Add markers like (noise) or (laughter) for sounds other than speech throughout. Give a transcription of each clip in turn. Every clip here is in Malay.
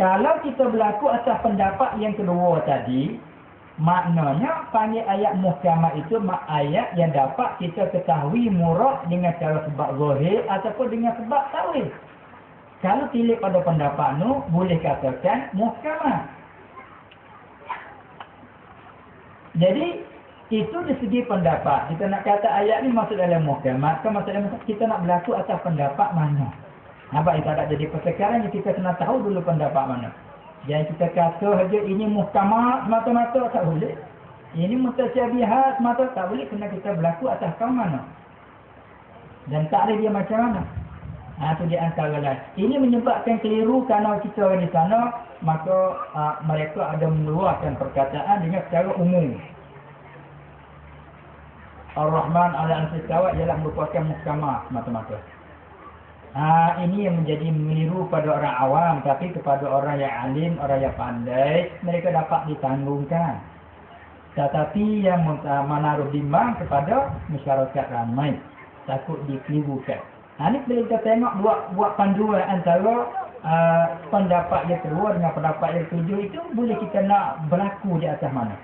Kalau kita berlaku atas pendapat yang kedua tadi, maknanya panggil ayat muhkamat itu mak ayat yang dapat kita ketahui murad dengan cara sebab zahir ataupun dengan sebab tawil. Kalau pilih pada pendapat nu boleh katakan muhkamat. Jadi itu di segi pendapat. Kita nak kata ayat ni masuk dalam dalam kita nak berlaku atas pendapat mana. Nampak itu tak jadi persekarang kita kena tahu dulu pendapat mana. Jangan kita kata saja ini muhkamat semata-mata tak boleh. Ini mutasyabihat semata tak boleh kena kita berlaku atas kaum mana. Dan tak ada dia macam mana. Ha, itu di antara lain. Ini menyebabkan keliru kerana kita di sana, maka uh, mereka ada mengeluarkan perkataan dengan secara umum. Ar-Rahman ala al-Sistawa ialah merupakan muhkamah semata-mata. Ha, ini yang menjadi meniru pada orang awam tapi kepada orang yang alim, orang yang pandai, mereka dapat ditanggungkan. Tetapi yang menaruh bimbang kepada masyarakat ramai takut dikelirukan. Ha, ini bila kita tengok buat buat panduan antara uh, pendapat yang kedua dengan pendapat yang ketujuh itu boleh kita nak berlaku di atas mana.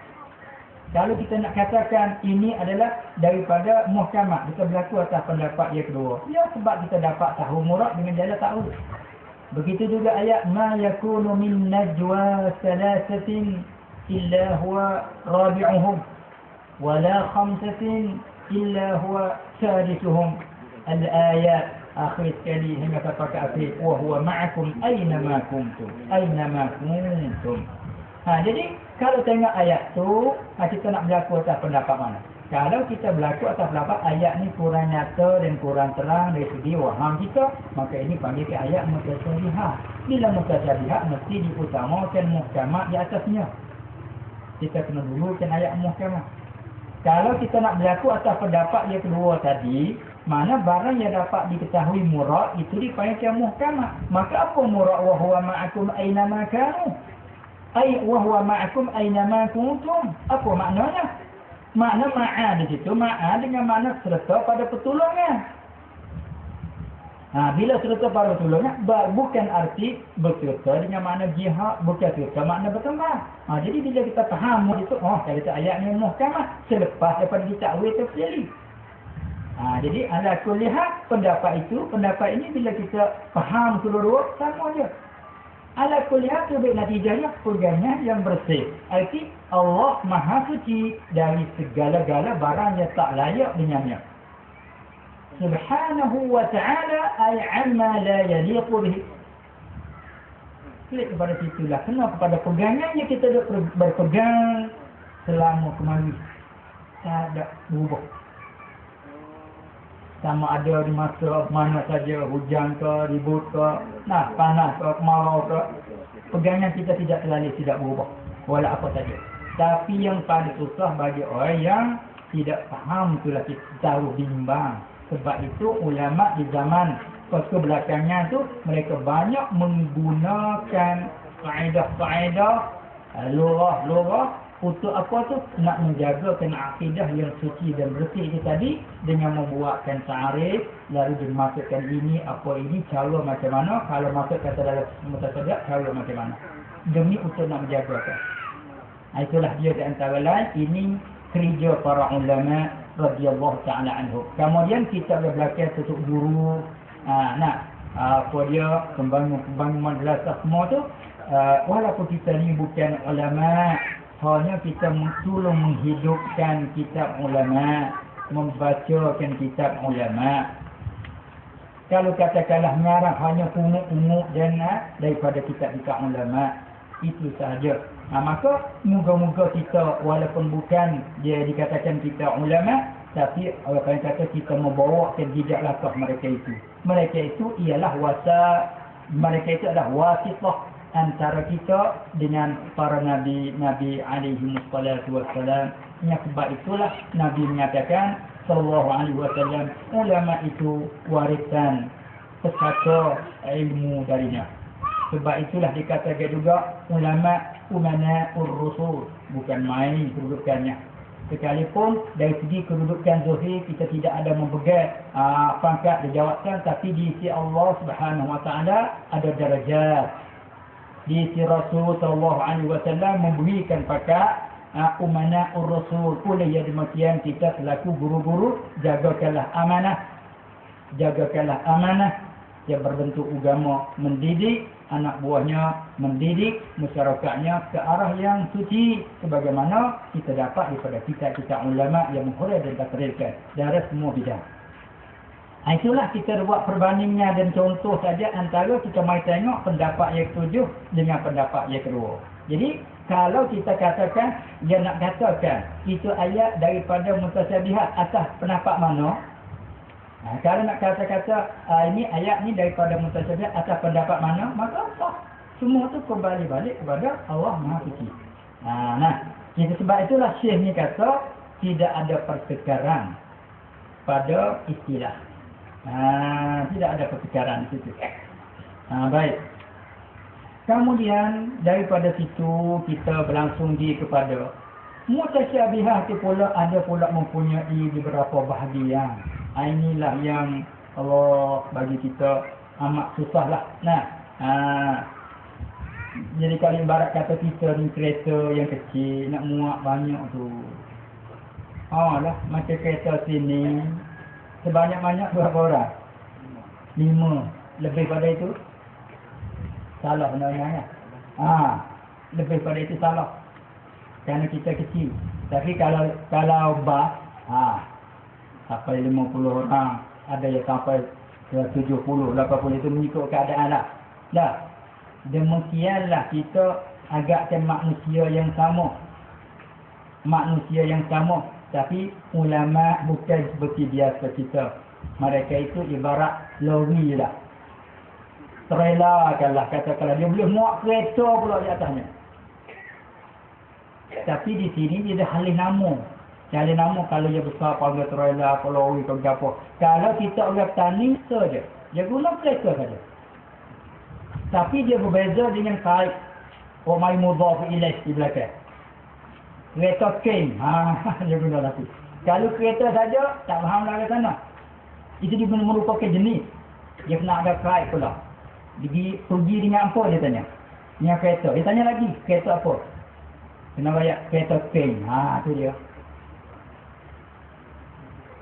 Kalau kita nak katakan ini adalah daripada muhkamat, kita berlaku atas pendapat yang kedua. Ya sebab kita dapat tahu murad dengan jala tahu. Begitu juga ayat ma yakunu min najwa thalathatin illa huwa rabi'uhum wala khamsatin illa huwa sadisuhum al-ayat akhir sekali hingga sampai akhir wa huwa ma'akum aina ma kuntum aina ma kuntum ha jadi kalau tengok ayat tu, ha, kita nak berlaku atas pendapat mana? Kalau kita berlaku atas pendapat ayat ni kurang nyata dan kurang terang dari segi waham kita, maka ini panggil ayat mutasyabihat. Bila mutasyabihat, mesti diutamakan muhkamat di atasnya. Kita kena dulukan ayat muhkamat. Kalau kita nak berlaku atas pendapat yang kedua tadi, mana barang yang dapat diketahui murad, itu dipanggil muhkamat. Maka apa murad wa huwa ma'akum aina makanu? Ai wa huwa ma'akum aina ma kuntum. Apa maknanya? Makna ma'a di situ ma'a dengan makna serta pada pertolongan. Ha, bila serta pada pertolongan bukan arti berserta dengan makna jihad, bukan serta makna berkembang. Ha, jadi bila kita faham itu, oh kalau itu ayat ni muhkamah selepas daripada ditakwil tafsiri. Ha, jadi ala kullihat pendapat itu, pendapat ini bila kita faham seluruh sama je. Ala kulihat lebih natijahnya pegangnya yang bersih. Arti Allah maha suci dari segala-gala barang yang tak layak dengannya. Subhanahu wa ta'ala ay amma la yaliqu bihi. Klik kepada situlah. Kena kepada pegangannya kita berpegang selama kemari. Tak ada berubah sama ada di masa mana saja hujan ke ribut ke nah panas ke kemarau ke pegangan kita tidak terlalu tidak berubah walau apa saja. Tapi yang paling susah bagi orang yang tidak faham itulah kita tahu bimbang. Sebab itu ulama di zaman ke belakangnya tu mereka banyak menggunakan kaedah-kaedah lurah-lurah untuk apa tu? Nak menjagakan akidah yang suci dan bersih itu tadi dengan membuatkan ta'arif lalu dimasukkan ini apa ini cara macam mana. Kalau masuk kata dalam mutasadak cara macam mana. Demi untuk nak menjagakan nah, itulah dia di antara lain. Ini kerja para ulama radhiyallahu taala anhu kemudian kita berlaku tutup guru. Ha, nak apa dia kembang-kembang madrasah semua tu. Uh, walaupun kita ni bukan ulama hanya kita tolong menghidupkan kitab ulama membacakan kitab ulama. Kalau katakanlah ngarang hanya pungut-pungut dan daripada kitab-kitab ulama itu sahaja. Ha, maka moga-moga kita walaupun bukan dia dikatakan kitab ulama tapi orang kata kita membawa ke jejak langkah mereka itu. Mereka itu ialah wasa mereka itu adalah wasitah antara kita dengan para nabi nabi alaihi wassalatu wassalam yang sebab itulah nabi mengatakan sallallahu alaihi wasallam ulama itu warisan pesaka ilmu darinya. Sebab itulah dikatakan juga ulama umana ur-rusul bukan main kedudukannya. Sekalipun dari segi kedudukan zahir kita tidak ada mempegang uh, pangkat dan jawatan tapi di sisi Allah Subhanahu wa taala ada darajat di si Rasul sallallahu alaihi wasallam memberikan pakat uh, umana ur-rasul pula ya demikian kita selaku guru-guru jagakanlah amanah. Jagakanlah amanah. Yang berbentuk agama mendidik anak buahnya mendidik masyarakatnya ke arah yang suci sebagaimana kita dapat daripada kita-kita ulama yang menghormat dan takrirkan dari semua bidang itulah kita buat perbandingnya dan contoh saja antara kita mai tengok pendapat yang ketujuh dengan pendapat yang kedua. Jadi kalau kita katakan dia nak katakan itu ayat daripada mutasyabihat atas pendapat mana? Ha, kalau nak kata-kata uh, ini ayat ni daripada mutasyabihat atas pendapat mana? Maka apa? Semua tu kembali balik kepada Allah Maha Suci. Ha, nah, itu sebab itulah Syekh ni kata tidak ada pertengkaran pada istilah Ha, tidak ada pertukaran di situ. Ha, baik. Kemudian daripada situ kita berlangsung di kepada mutasyabihah itu pula ada pula mempunyai beberapa bahagian. Ha, inilah yang Allah bagi kita amat susah lah. Nah, ha, jadi kalau ibarat kata kita ni kereta yang kecil nak muat banyak tu. Oh lah macam kereta sini Sebanyak-banyak berapa orang? Lima. Lebih pada itu? Salah benar-benar. Ha, lebih pada itu salah. Kerana kita kecil. Tapi kalau kalau bas, ha, sampai lima puluh orang, ada yang sampai tujuh puluh, lapan puluh itu mengikut keadaan lah. Dah. Demikianlah kita agakkan manusia yang sama. Manusia yang sama tapi ulama bukan seperti biasa kita. Mereka itu ibarat lori lah. Trailer lah katakanlah. Dia boleh muat kereta pula di atasnya. Tapi di sini dia ada halih nama. Halih nama kalau dia besar panggil trailer, apa lori, apa apa. Kalau kita orang tani saja. Dia guna kereta saja. Tapi dia berbeza dengan kait. My mudhaf ilaih di belakang kereta king. (laughs) Ha, dia guna lagi. Kalau kereta saja, tak faham ke sana. Itu dia merupakan jenis. Dia kena ada kait pula. Pergi, pergi dengan apa dia tanya? Dengan kereta. Dia tanya lagi, kereta apa? Kena bayar kereta king. Ha, tu dia.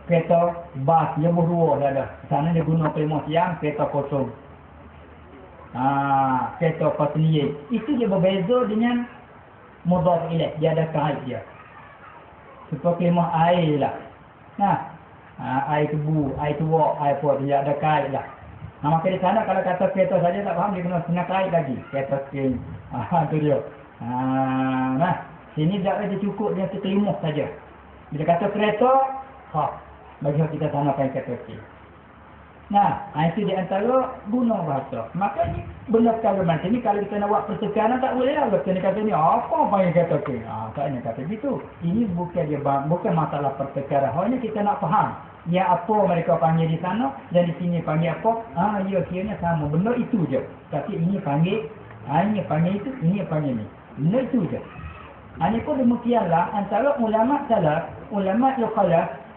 Kereta bas, dia berdua dah ada. Sana dia guna kelima siang, kereta kosong. Ha, kereta pasniye. Itu dia berbeza dengan mudhaf ilaih dia ada kait dia. Seperti mah air lah. Nah ha, air tebu air tua air apa dia ada kait lah. Nah maka di sana kalau kata kereta saja tak faham dia kena kena kait lagi. Kereta skin. Ha, (laughs) tu dia. Ha, nah. Sini tak ada cukup dia terkelimah saja. Bila kata kereta ha, bagi kita sana pakai kereta skin Nah, ha, itu di antara guna bahasa. Maka ni benda kalau macam ni kalau kita nak buat pertukaran tak boleh lah. Kita ni kata ni apa apa yang kata tu? Ah, tak nak kata gitu. Ini bukan dia bukan masalah pertukaran. Hanya kita nak faham. Ya apa mereka panggil di sana dan di sini panggil apa? Ah, ya kiranya sama. Benda itu je. Tapi ini panggil ah, ini panggil itu, ini panggil ni. Benda itu je. Ini ah, pun demikianlah antara ulama salah, ulama lokal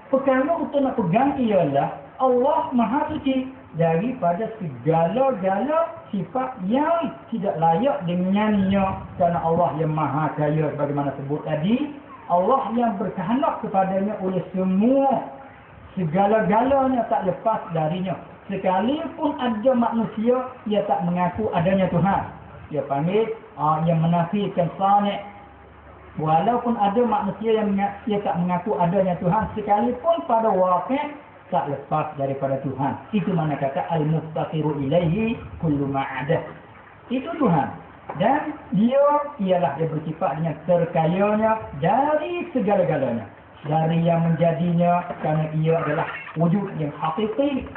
perkara untuk nak pegang ialah Allah Maha Suci daripada segala-gala sifat yang tidak layak dengannya. Kerana Allah yang Maha Kaya bagaimana sebut tadi? Allah yang berkehendak kepadanya oleh semua segala-galanya tak lepas darinya. Sekalipun ada manusia ia tak mengaku adanya Tuhan. Dia panggil uh, yang menafikan sanik. Walaupun ada manusia yang ia tak mengaku adanya Tuhan sekalipun pada wakil tak lepas daripada Tuhan. Itu mana kata al-muftaqiru ilaihi kullu ma'adah. Itu Tuhan. Dan dia ialah dia bersifat dengan terkayanya dari segala-galanya. Dari yang menjadinya kerana ia adalah wujud yang hakiki